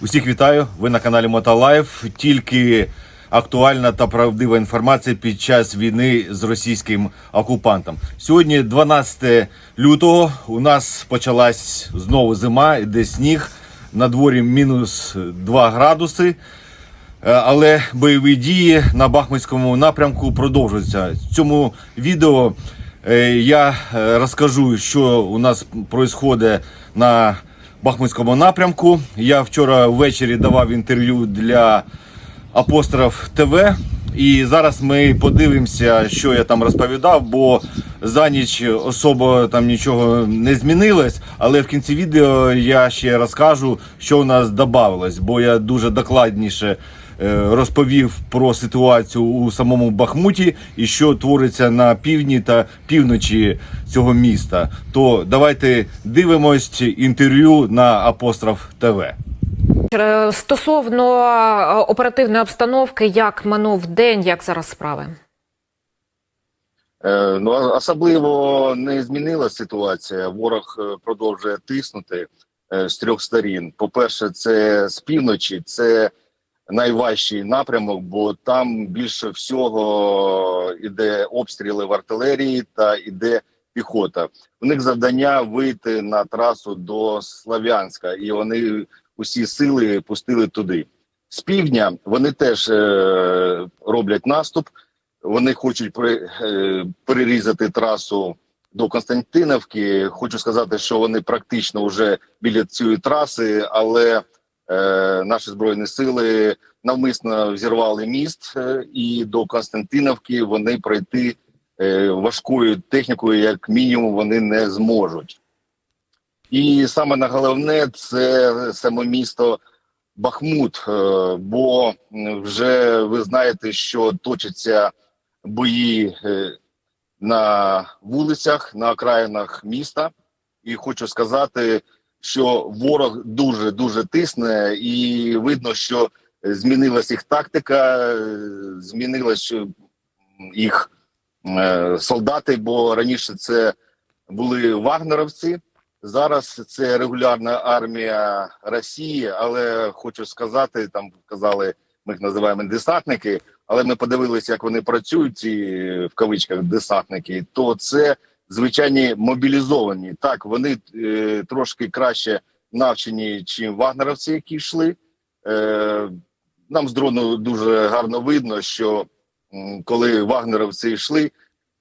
Усіх вітаю. Ви на каналі Мотолайф. Тільки актуальна та правдива інформація під час війни з російським окупантом. Сьогодні, 12 лютого, у нас почалась знову зима, іде сніг. На дворі мінус 2 градуси. Е, Але бойові дії на Бахмутському напрямку продовжуються. В цьому відео е, я е, розкажу, що у нас відбувається на Бахмутському напрямку. Я вчора ввечері давав інтерв'ю для Апостроф ТВ. І зараз ми подивимося, що я там розповідав, бо за ніч особо там нічого не змінилось. Але в кінці відео я ще розкажу, що у нас додавалось, бо я дуже докладніше розповів про ситуацію у самому Бахмуті і що твориться на півдні та півночі цього міста. То давайте дивимось інтерв'ю на Апостроф ТВ. Е, Стосовно е, оперативної обстановки, як минув день, як зараз справи? Е, Ну, особливо не змінилася ситуація. Ворог е, продовжує тиснути е, з трьох сторін. По-перше, це з півночі, це найважчий напрямок, бо там більше всього іде обстріли в артилерії та іде піхота. У них завдання вийти на трасу до Слов'янська, і вони усі сили пустили туди. З півдня вони теж е, роблять наступ. Вони хочуть при- е, перерізати трасу до Константиновки. Хочу сказати, що вони практично вже біля цієї траси, але наші збройні сили навмисно взірвали міст, е, і до Константиновки вони пройти е, важкою технікою, як мінімум, вони не зможуть. І саме на головне це саме місто Бахмут, е, бо вже ви знаєте, що точаться бої е, на вулицях, на окраїнах міста. І хочу сказати, що ворог дуже дуже тисне, і видно, що змінилась їх тактика, змінилась е, їх е, солдати, бо раніше це були вагнеровці. Зараз це регулярна армія Росії, але хочу сказати, там казали, ми їх називаємо десантники. Але ми подивилися, як вони працюють, ці в кавичках десантники. То це звичайні мобілізовані. Так, вони е, трошки краще навчені, чим вагнеровці, які йшли. Е, нам з дрону дуже гарно видно, що коли вагнеровці йшли,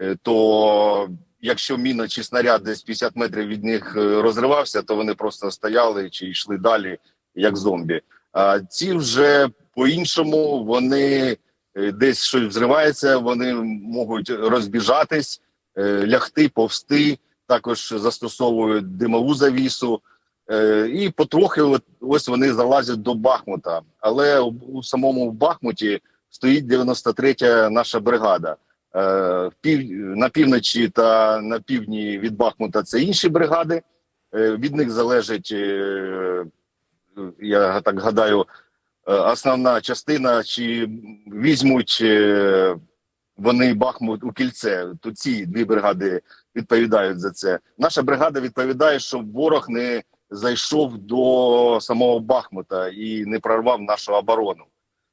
е, то якщо міна чи снаряд десь 50 метрів від них е, розривався, то вони просто стояли чи йшли далі, як зомбі. А ці вже по-іншому вони е, десь щось взривається, вони можуть розбіжатись, лягти, повсти, також застосовують димову завісу. Е, І потрохи ось вони залазять до Бахмута. Але у, самому Бахмуті стоїть 93-я наша бригада. Е, на півночі та на півдні від Бахмута це інші бригади. Е, Від них залежить, е, я так гадаю, е, основна частина, чи візьмуть е, вони Бахмут у кільце. То ці дві бригади відповідають за це. Наша бригада відповідає, щоб ворог не зайшов до самого Бахмута і не прорвав нашу оборону.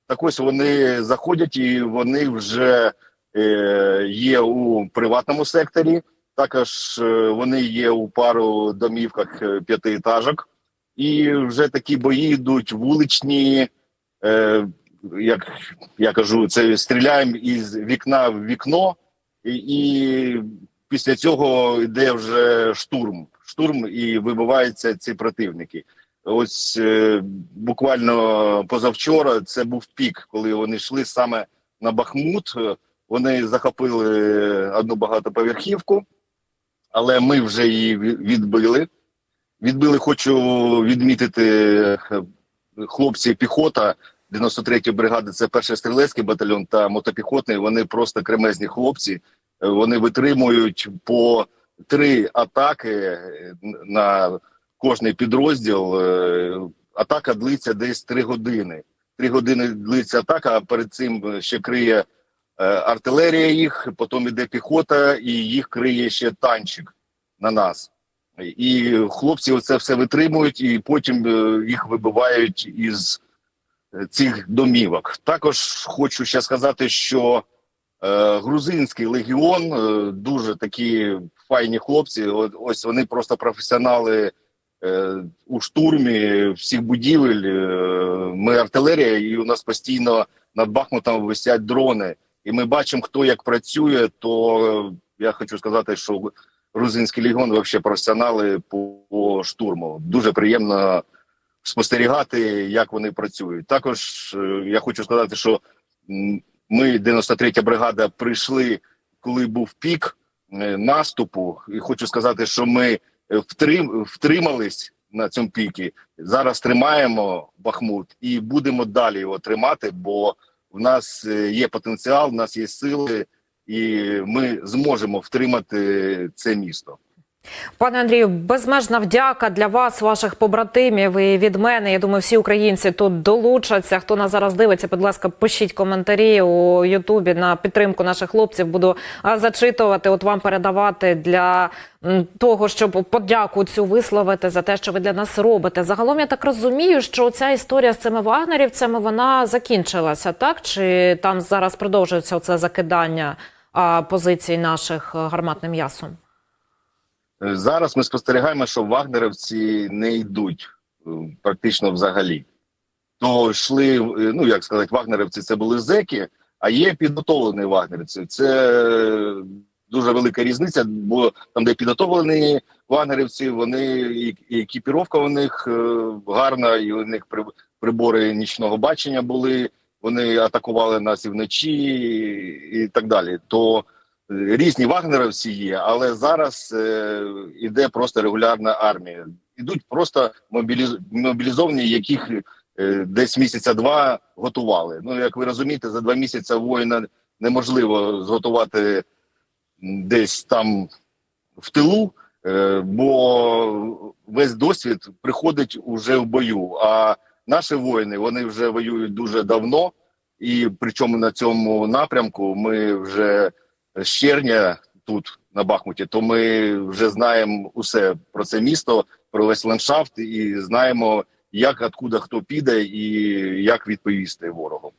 Так ось вони заходять і вони вже е, є у приватному секторі. Також е, вони є у пару домівках е, п'ятиетажок, і вже такі бої йдуть вуличні. Е, як я кажу, це стріляємо із вікна в вікно, і, і після цього йде вже штурм. Штурм і вибиваються ці противники. Ось е, буквально позавчора це був пік, коли вони йшли саме на Бахмут. Вони захопили одну багатоповерхівку, але ми вже її відбили. Відбили, хочу відмітити е, хлопці піхота 93-ї бригади. Це перший стрілецький батальйон та мотопіхотний. Вони просто кремезні хлопці. Вони витримують по три атаки е, на кожний підрозділ. Е, Атака длиться десь три години. Три години длиться атака, а перед цим ще криє е, артилерія їх, потім іде піхота, і їх криє ще танчик на нас. І хлопці оце все витримують, і потім їх вибивають із цих домівок. Також хочу ще сказати, що е, грузинський легіон е, дуже такі файні хлопці. Ось вони просто професіонали е, у штурмі всіх будівель. Е, ми артилерія, і у нас постійно над Бахмутом висять дрони. І ми бачимо, хто як працює, то е, я хочу сказати, що грузинський легіон взагалі професіонали по, по штурму. Дуже приємно спостерігати, як вони працюють. Також е, я хочу сказати, що ми, 93-я бригада, прийшли, коли був пік е, наступу, і хочу сказати, що ми е, втрим, втримались на цьому пікі. Зараз тримаємо Бахмут і будемо далі його тримати, бо в нас є потенціал, в нас є сили, і ми зможемо втримати це місто. Пане Андрію, безмежна вдяка для вас, ваших побратимів і від мене. Я думаю, всі українці тут долучаться. Хто нас зараз дивиться, будь ласка, пишіть коментарі у Ютубі на підтримку наших хлопців. Буду зачитувати, от вам передавати для того, щоб подяку цю висловити за те, що ви для нас робите. Загалом я так розумію, що ця історія з цими вагнерівцями вона закінчилася, так чи там зараз продовжується це закидання позицій наших гарматним м'ясом? Е, Зараз ми спостерігаємо, що вагнерівці не йдуть е, практично взагалі. То йшли, е, ну як сказати, вагнерівці це були зеки, а є підготовлені вагнерівці. Це дуже велика різниця, бо там, де підготовлені вагнерівці, вони і, екіпіровка у них гарна, і у них при, прибори нічного бачення були. Вони атакували нас і вночі, і, так далі. То різні вагнерівці є, але зараз е, іде просто регулярна армія. Ідуть просто мобіліз... мобілізовані, яких е, десь місяця два готували. Ну як ви розумієте, за два місяці воїна неможливо зготувати десь там в тилу, е, бо весь досвід приходить уже в бою. А наші воїни вони вже воюють дуже давно, і причому на цьому напрямку ми вже з червня тут на Бахмуті, то ми вже знаємо усе про це місто, про весь ландшафт, і знаємо, як откуда хто піде, і як відповісти ворогу.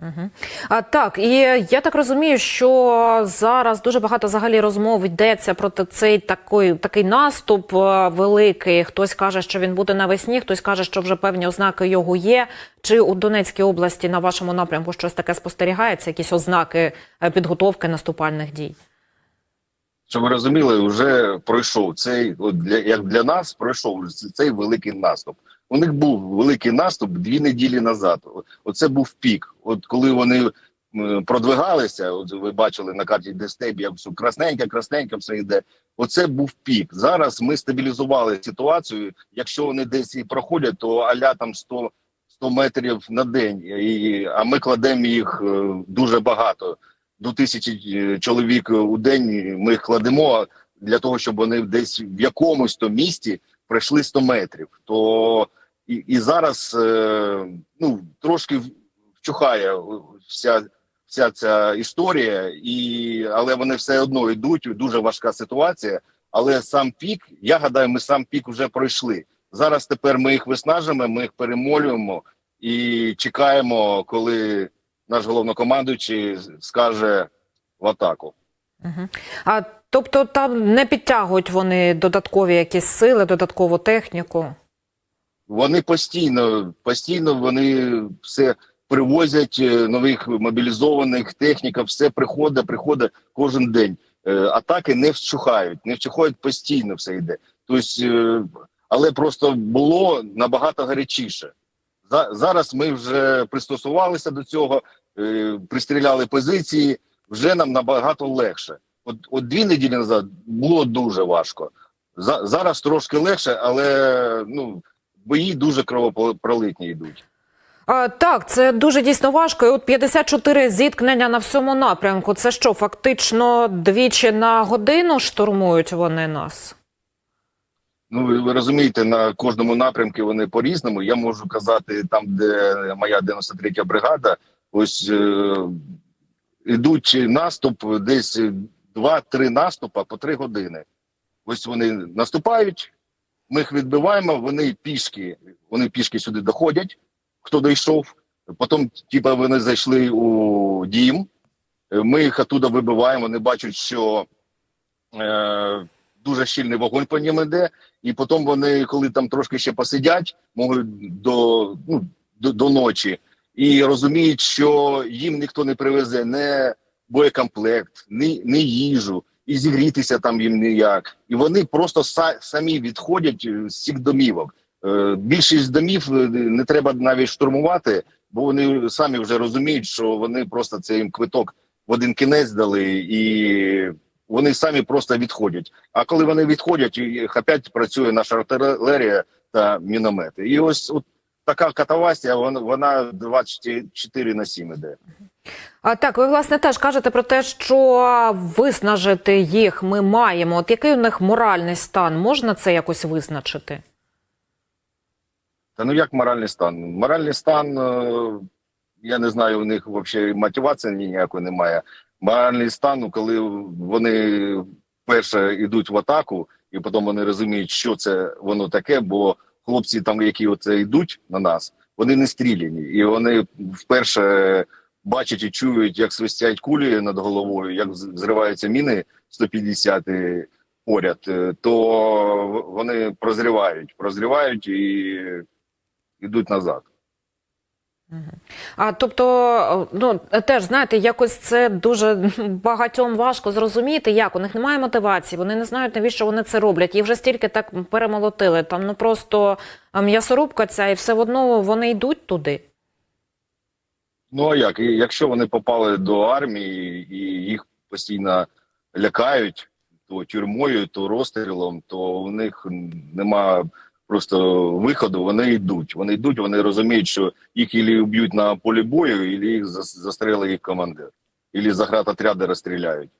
Угу. А так, і я так розумію, що зараз дуже багато взагалі розмов йдеться про цей такий, такий наступ е, великий. Хтось каже, що він буде навесні, хтось каже, що вже певні ознаки його є. Чи у Донецькій області на вашому напрямку щось таке спостерігається? Якісь ознаки е, підготовки наступальних дій? Щоб ви розуміли, вже пройшов цей, от для як для нас, пройшов цей великий наступ. У них був великий наступ дві неділі назад. Оце був пік. От коли вони продвигалися, от ви бачили на карті, де степ, як все красненьке, красненьке все йде. Оце був пік. Зараз ми стабілізували ситуацію. Якщо вони десь і проходять, то аля там 100, 100 метрів на день. І, а ми кладемо їх е, дуже багато. До тисячі е, чоловік у день ми їх кладемо для того, щоб вони десь в якомусь то місті пройшли 100 метрів. То і, і зараз е, ну трошки вчухає вся, вся ця історія, і але вони все одно йдуть. Дуже важка ситуація. Але сам пік, я гадаю, ми сам пік вже пройшли. Зараз тепер ми їх виснажимо, ми їх перемолюємо і чекаємо, коли наш головнокомандуючий скаже в атаку. Угу. А тобто там не підтягують вони додаткові якісь сили, додаткову техніку? Вони постійно, постійно вони все привозять е, нових мобілізованих техніка, все приходить, приходить кожен день. Е, Атаки не вщухають, не вщухають постійно все йде. Тобто, але просто було набагато гарячіше. Зараз ми вже пристосувалися до цього, пристріляли позиції, вже нам набагато легше. От, от дві неділі назад було дуже важко. За, зараз трошки легше, але ну бої дуже кровопролитні йдуть. А, так, це дуже дійсно важко. І от 54 зіткнення на всьому напрямку. Це що, фактично двічі на годину штурмують вони нас? Ну ви, ви розумієте, на кожному напрямку вони по-різному. Я можу казати, там, де моя 93-я бригада, ось е, ідуть наступ, десь 2-3 наступа по 3 години. ось вони наступають, ми їх відбиваємо, вони пішки, вони пішки сюди доходять, хто дійшов. Потім, типа, вони зайшли у дім. Е, Ми їх оттуда вибиваємо, вони бачать, що е, дуже щільний вогонь по ним іде, і потім вони, коли там трошки ще посидять, можуть до, ну, до, до ночі, і розуміють, що їм ніхто не привезе не боєкомплект, ні, ні їжу, і зігрітися там їм ніяк. І вони просто са, самі відходять е, з цих домівок. Е, більшість домів е, не треба навіть штурмувати, бо вони самі вже розуміють, що вони просто це їм квиток в один кінець дали, і вони самі просто відходять. А коли вони відходять, їх опять працює наша артилерія та міномети. І ось от така катавасія, вона 24 на 7 іде. А так, ви власне теж кажете про те, що виснажити їх ми маємо. От який у них моральний стан? Можна це якось визначити? Та ну як моральний стан? Моральний стан, е, я не знаю, у них взагалі мотивації ніякої немає. Моральний стан, ну, коли вони перше йдуть в атаку, і потім вони розуміють, що це воно таке, бо хлопці, там, які оце йдуть на нас, вони не стріляні. І вони вперше бачать і чують, як свистять кулі над головою, як з- зриваються міни 150 поряд, е, то вони прозрівають, прозрівають і йдуть назад. А тобто, ну теж знаєте, якось це дуже багатьом важко зрозуміти, як у них немає мотивації, вони не знають, навіщо вони це роблять. Їх вже стільки так перемолотили. Там ну просто м'ясорубка ця, і все одно вони йдуть туди. Ну а як? І Якщо вони попали до армії і їх постійно лякають то тюрмою, то розстрілом, то у них нема просто виходу. Вони йдуть. Вони йдуть, вони розуміють, що їх ілі вб'ють на полі бою, ілі їх зас- застрелить їх командир, ілі заградотряди розстріляють.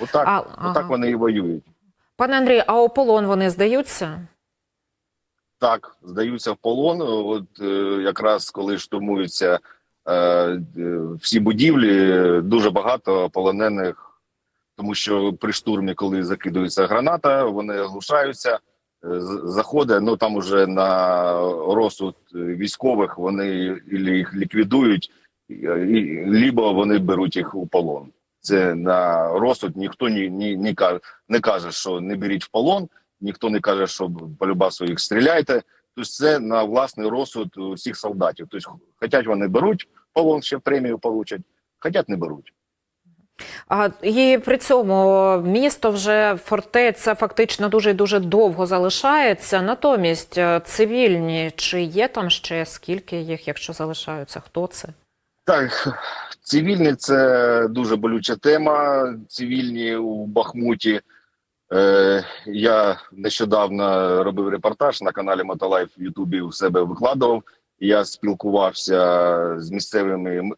Отак, А, отак ага. вони і воюють. Пане Андрій, а у полон вони здаються? Так, здаються в полон. От е, якраз коли штурмуються всі будівлі, дуже багато полонених, тому що при штурмі, коли закидується граната, вони оглушаються, е, заходить. Ну там уже на розсуд е, військових вони їх ліквідують, лібо вони беруть їх у полон. Це на розсуд ніхто ні, ні, ні не каже, що не беріть в полон ніхто не каже, що по любасу їх стріляйте. Тобто це на власний розсуд усіх солдатів. Тобто, хотять вони беруть полон, ще премію получать, хотять не беруть. А і при цьому місто вже фортеця фактично дуже дуже довго залишається. Натомість е, цивільні чи є там ще скільки їх, якщо залишаються? Хто це? Так, цивільні це дуже болюча тема. Цивільні у Бахмуті. Е, я нещодавно робив репортаж на каналі Мотолайф в Ютубі у себе викладував. Я спілкувався з місцевими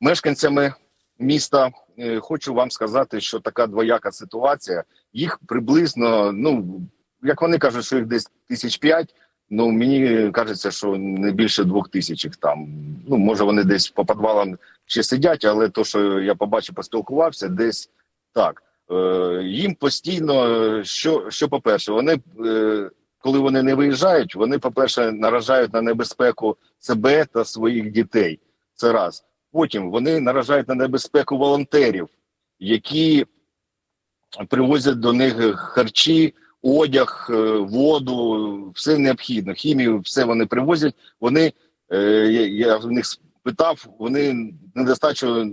мешканцями міста. Е, хочу вам сказати, що така двояка ситуація. Їх приблизно, ну як вони кажуть, що їх десь тисяч п'ять. Ну мені кажеться, що не більше двох тисяч там. Ну може вони десь по підвалам ще сидять, але то, що я побачив, поспілкувався, десь так. Е, їм постійно, що, що по-перше, вони е, коли вони не виїжджають, вони, по-перше, наражають на небезпеку себе та своїх дітей. Це раз. Потім вони наражають на небезпеку волонтерів, які привозять до них харчі, одяг, е, воду, все необхідне, хімію, все вони привозять. Вони я, в них спитав, вони недостачу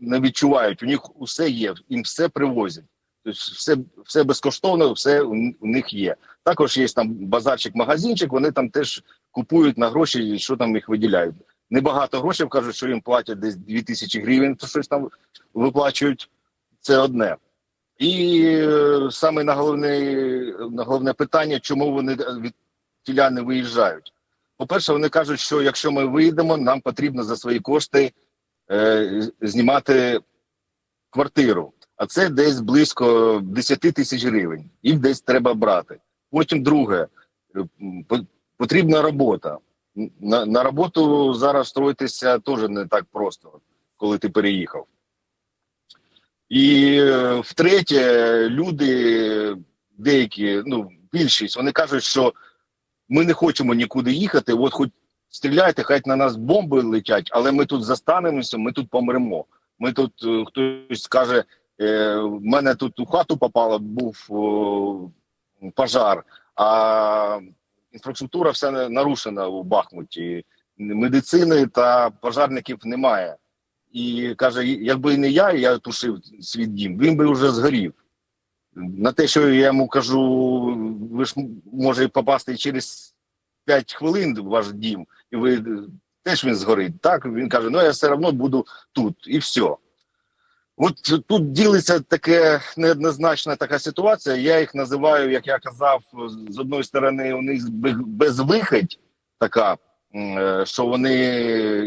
не відчувають. У них усе є, їм все привозять. Тобто все, все безкоштовно, все у, них є. Також є там базарчик, магазинчик, вони там теж купують на гроші, що там їх виділяють. Небагато грошей кажуть, що їм платять десь 2000 гривень, то щось там виплачують. Це одне. І е, саме на головне, на головне питання, чому вони від тіля не виїжджають. По-перше, вони кажуть, що якщо ми вийдемо, нам потрібно за свої кошти знімати квартиру. А це десь близько 10 тисяч гривень. Їх десь треба брати. Потім друге, е, потрібна робота. На, на роботу зараз встроїтися теж не так просто, коли ти переїхав. І е, втретє, люди деякі, ну більшість, вони кажуть, що ми не хочемо нікуди їхати. От хоч стріляйте, хай на нас бомби летять, але ми тут застанемося, ми тут помремо. Ми тут е, хтось скаже, е, в мене тут у хату попало, був пожар, а інфраструктура вся нарушена у Бахмуті. Медицини та пожарників немає. І каже: якби не я, я тушив свій дім, він би вже згорів. На те, що я йому кажу, ви ж може попасти через 5 хвилин ваш дім, і ви теж він згорить. Так він каже: ну я все одно буду тут, і все. От тут ділиться таке неоднозначна така ситуація. Я їх називаю, як я казав, з одної сторони, у них безвихідь така, е, що вони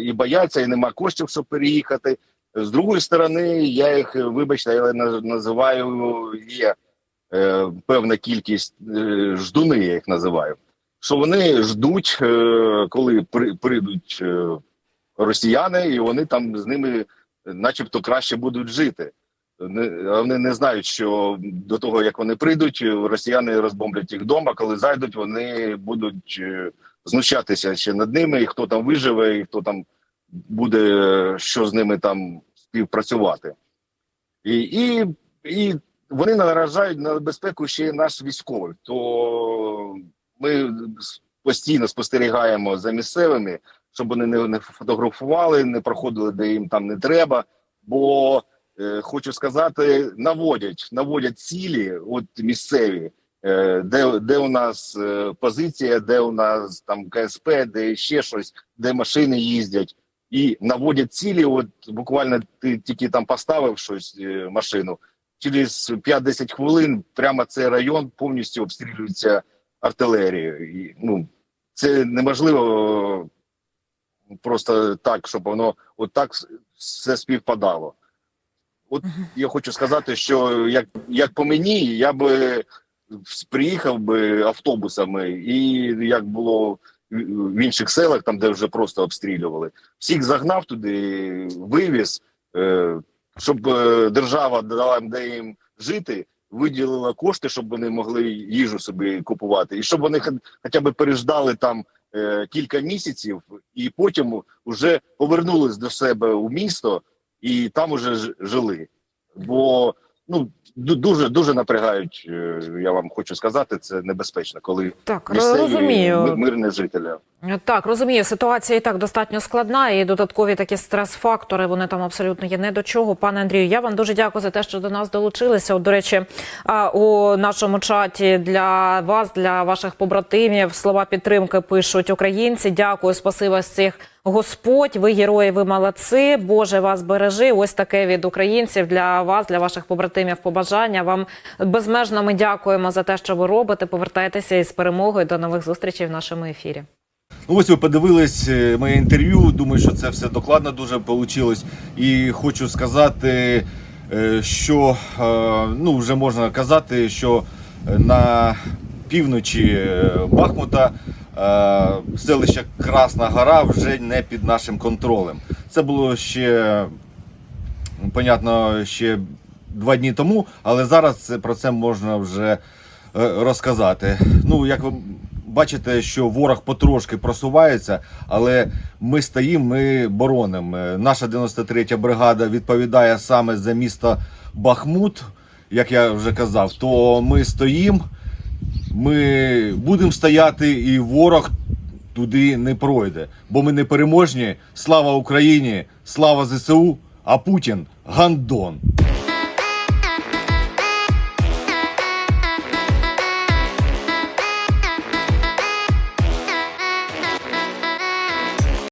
і бояться, і нема коштів, щоб переїхати. З другої сторони, я їх, вибачте, я називаю є е, певна кількість е, ждуни, я їх називаю. Що вони ждуть, е, коли при, прийдуть е, росіяни, і вони там з ними, начебто, краще будуть жити. Вони не знають, що до того як вони прийдуть, росіяни розбомблять їх вдома. Коли зайдуть, вони будуть е, знущатися ще над ними, і хто там виживе, і хто там буде, що з ними там співпрацювати. І, і, і вони наражають на безпеку ще й наш військовий. То ми постійно спостерігаємо за місцевими, щоб вони не, не фотографували, не проходили, де їм там не треба. Бо е, хочу сказати, наводять, наводять цілі, от місцеві, е, де, де у нас е, позиція, де у нас там КСП, де ще щось, де машини їздять. І наводять цілі, от буквально ти тільки там поставив щось е, машину, через 5-10 хвилин прямо цей район повністю обстрілюється артилерією. І, ну, це неможливо просто так, щоб воно от все співпадало. От я хочу сказати, що як, як по мені, я би приїхав би автобусами, і як було в інших селах, там де вже просто обстрілювали, всіх загнав туди, вивіз, е, щоб е, держава дала де їм жити, виділила кошти, щоб вони могли їжу собі купувати, і щоб вони хоча б переждали там е, кілька місяців, і потім вже повернулись до себе у місто і там уже жили. Бо ну дуже дуже напрягають. е, Я вам хочу сказати, це небезпечно, коли Так, місцеві розумію. ми- мирні жителі. Так, розумію, ситуація і так достатньо складна, і додаткові такі стрес-фактори вони там абсолютно є не до чого. Пане Андрію, я вам дуже дякую за те, що до нас долучилися. До речі, у нашому чаті для вас, для ваших побратимів, слова підтримки пишуть українці. Дякую, спасибо з цих Господь. Ви герої, ви молодці. Боже вас бережи. Ось таке від українців для вас, для ваших побратимів. Побажання вам безмежно. Ми дякуємо за те, що ви робите. Повертайтеся із перемогою. До нових зустрічей в нашому ефірі. Ну, ось ви подивились е, моє інтерв'ю. Думаю, що це все докладно дуже вийшло. І хочу сказати, е, що е, ну, вже можна казати, що на півночі Бахмута селище Красна Гора вже не під нашим контролем. Це було ще понятно, ще два дні тому, але зараз про це можна вже розказати. Ну, як ви бачите, що ворог потрошки просувається, але ми стоїмо, ми боронимо. Е, Наша 93-я бригада відповідає саме за місто Бахмут, як я вже казав, то ми стоїмо, ми будемо стояти, і ворог туди не пройде. Бо ми не переможні. Слава Україні, слава ЗСУ, а Путін гандон.